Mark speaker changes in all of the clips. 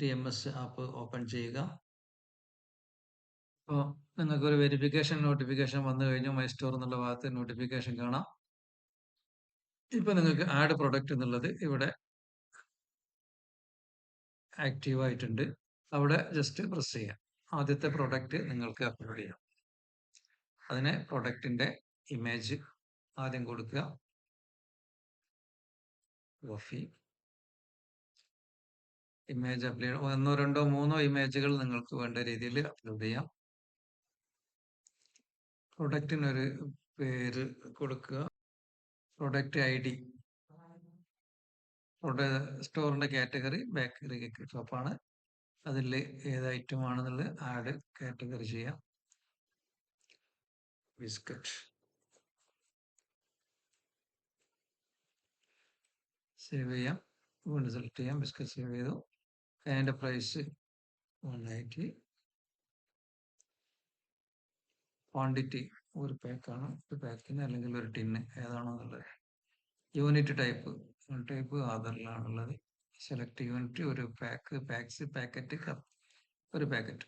Speaker 1: Three M S app open ചെയ്യുക. അപ്പോൾ നിങ്ങൾക്കൊരു വെരിഫിക്കേഷൻ നോട്ടിഫിക്കേഷൻ വന്നു കഴിഞ്ഞു മൈ സ്റ്റോർ എന്നുള്ള ഭാഗത്ത് നോട്ടിഫിക്കേഷൻ കാണാം. ഇപ്പൊ നിങ്ങൾക്ക് ആഡ് പ്രൊഡക്റ്റ് എന്നുള്ളത് ഇവിടെ ആക്റ്റീവ് ആയിട്ടുണ്ട്. അവിടെ ജസ്റ്റ് പ്രസ് ചെയ്യാം. ആദ്യത്തെ പ്രൊഡക്റ്റ് നിങ്ങൾക്ക് അപ്ലോഡ് ചെയ്യാം. അതിന് പ്രൊഡക്റ്റിന്റെ ഇമേജ് ആദ്യം കൊടുക്കുക. കോഫി ഇമേജ് അപ്ലോഡ് ഒന്നോ രണ്ടോ മൂന്നോ ഇമേജുകൾ നിങ്ങൾക്ക് വേണ്ട രീതിയിൽ അപ്ലോഡ് ചെയ്യാം. പ്രൊഡക്റ്റിനൊരു പേര് കൊടുക്കുക. പ്രൊഡക്റ്റ് ഐ ഡി സ്റ്റോറിന്റെ കാറ്റഗറി ബേക്കറി കേക്ക് ഷോപ്പാണ് അതിൽ ഏത് ഐറ്റം ആണെന്നുള്ളത് ആഡ് കാറ്റഗറി ചെയ്യാം. ബിസ്ക്കറ്റ് സേവ് ചെയ്യാം. വീണ്ടും സെലക്ട് ചെയ്യാം. ബിസ്ക്കറ്റ് സേവ് ചെയ്തു. അതിന്റെ പ്രൈസ് വൺ നയന്റി ക്വാണ്ടിറ്റി ഒരു പാക്കാണ് ഒരു പാക്കിന് അല്ലെങ്കിൽ ഒരു ടിന്ന് ഏതാണോ എന്നുള്ളത് യൂണിറ്റ് ടൈപ്പ് ടൈപ്പ് ആധാറിലാണുള്ളത് സെലക്ട് യൂണിറ്റ് ഒരു പാക്ക് പാക്സ് പാക്കറ്റ് കപ്പ് ഒരു പാക്കറ്റ്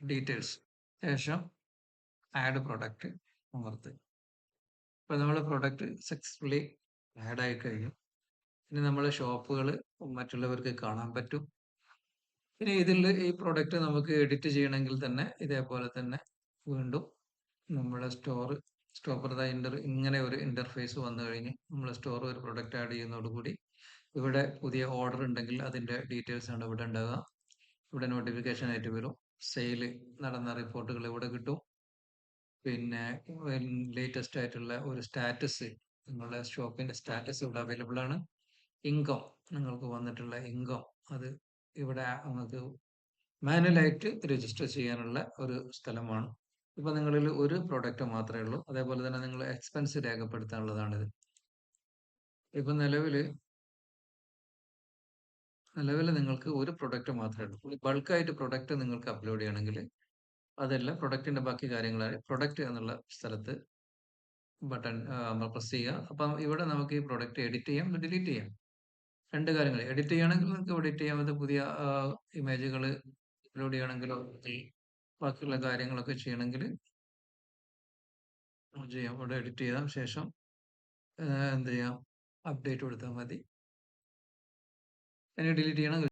Speaker 1: ഡീറ്റെയിൽസ് ശേഷം ആഡ് പ്രൊഡക്റ്റ് അമർത്ത് ഇപ്പോൾ നമ്മൾ പ്രൊഡക്റ്റ് സക്സസ്ഫുള്ളി ആഡ് ആയി കഴിഞ്ഞു. ഇനി നമ്മളെ ഷോപ്പുകൾ മറ്റുള്ളവർക്ക് കാണാൻ പറ്റും. പിന്നെ ഇതിൽ ഈ പ്രൊഡക്റ്റ് നമുക്ക് എഡിറ്റ് ചെയ്യണമെങ്കിൽ തന്നെ ഇതേപോലെ തന്നെ വീണ്ടും നമ്മുടെ സ്റ്റോർ സ്റ്റോപ്പർ ഇന്റർ ഇങ്ങനെ ഒരു ഇന്റർഫേസ് വന്നു കഴിഞ്ഞ് നമ്മൾ സ്റ്റോർ ഒരു പ്രൊഡക്റ്റ് ആഡ് ചെയ്യുന്നതോടുകൂടി ഇവിടെ പുതിയ ഓർഡർ ഉണ്ടെങ്കിൽ അതിന്റെ ഡീറ്റെയിൽസ് ആണ് ഇവിടെ ഉണ്ടാവുക. ഇവിടെ നോട്ടിഫിക്കേഷൻ ആയിട്ട് വരും. സെയിൽ നടന്ന റിപ്പോർട്ടുകൾ ഇവിടെ കിട്ടും. പിന്നെ ലേറ്റസ്റ്റ് ആയിട്ടുള്ള ഒരു സ്റ്റാറ്റസ് നിങ്ങളുടെ ഷോപ്പിന്റെ സ്റ്റാറ്റസ് ഇവിടെ അവൈലബിൾ ആണ്. ഇൻകം നിങ്ങൾക്ക് വന്നിട്ടുള്ള ഇൻകം അത് ഇവിടെ നമുക്ക് മാനുവലായിട്ട് രജിസ്റ്റർ ചെയ്യാനുള്ള ഒരു സ്ഥലമാണ്. ഇപ്പൊ നിങ്ങളിൽ ഒരു പ്രോഡക്റ്റ് മാത്രമേ ഉള്ളൂ. അതേപോലെ തന്നെ നിങ്ങൾ എക്സ്പെൻസ് രേഖപ്പെടുത്താനുള്ളതാണിത്. ഇപ്പൊ നിലവിൽ നിലവിൽ നിങ്ങൾക്ക് ഒരു പ്രൊഡക്റ്റ് മാത്രമേ ഉള്ളൂ. ബൾക്കായിട്ട് പ്രൊഡക്റ്റ് നിങ്ങൾക്ക് അപ്ലോഡ് ചെയ്യണമെങ്കിൽ അതല്ല പ്രൊഡക്റ്റിന്റെ ബാക്കി കാര്യങ്ങളാണ് പ്രൊഡക്റ്റ് എന്നുള്ള സ്ഥലത്ത് ബട്ടൺ നമ്മൾ പ്രസ് ചെയ്യുക. അപ്പം ഇവിടെ നമുക്ക് ഈ പ്രൊഡക്റ്റ് എഡിറ്റ് ചെയ്യാം ഡിലീറ്റ് ചെയ്യാം. രണ്ട് കാര്യങ്ങൾ. എഡിറ്റ് ചെയ്യണമെങ്കിൽ നിങ്ങൾക്ക് എഡിറ്റ് പറ്റും പുതിയ ഇമേജുകൾ അപ്ലോഡ് ചെയ്യണമെങ്കിലോ ബാക്കിയുള്ള കാര്യങ്ങളൊക്കെ ചെയ്യണമെങ്കിൽ ചെയ്യാം. അവിടെ എഡിറ്റ് ചെയ്താൽ ശേഷം എന്ത് ചെയ്യാം? അപ്ഡേറ്റ് കൊടുത്താൽ മതി. ഇനി ഡിലീറ്റ് ചെയ്യണം.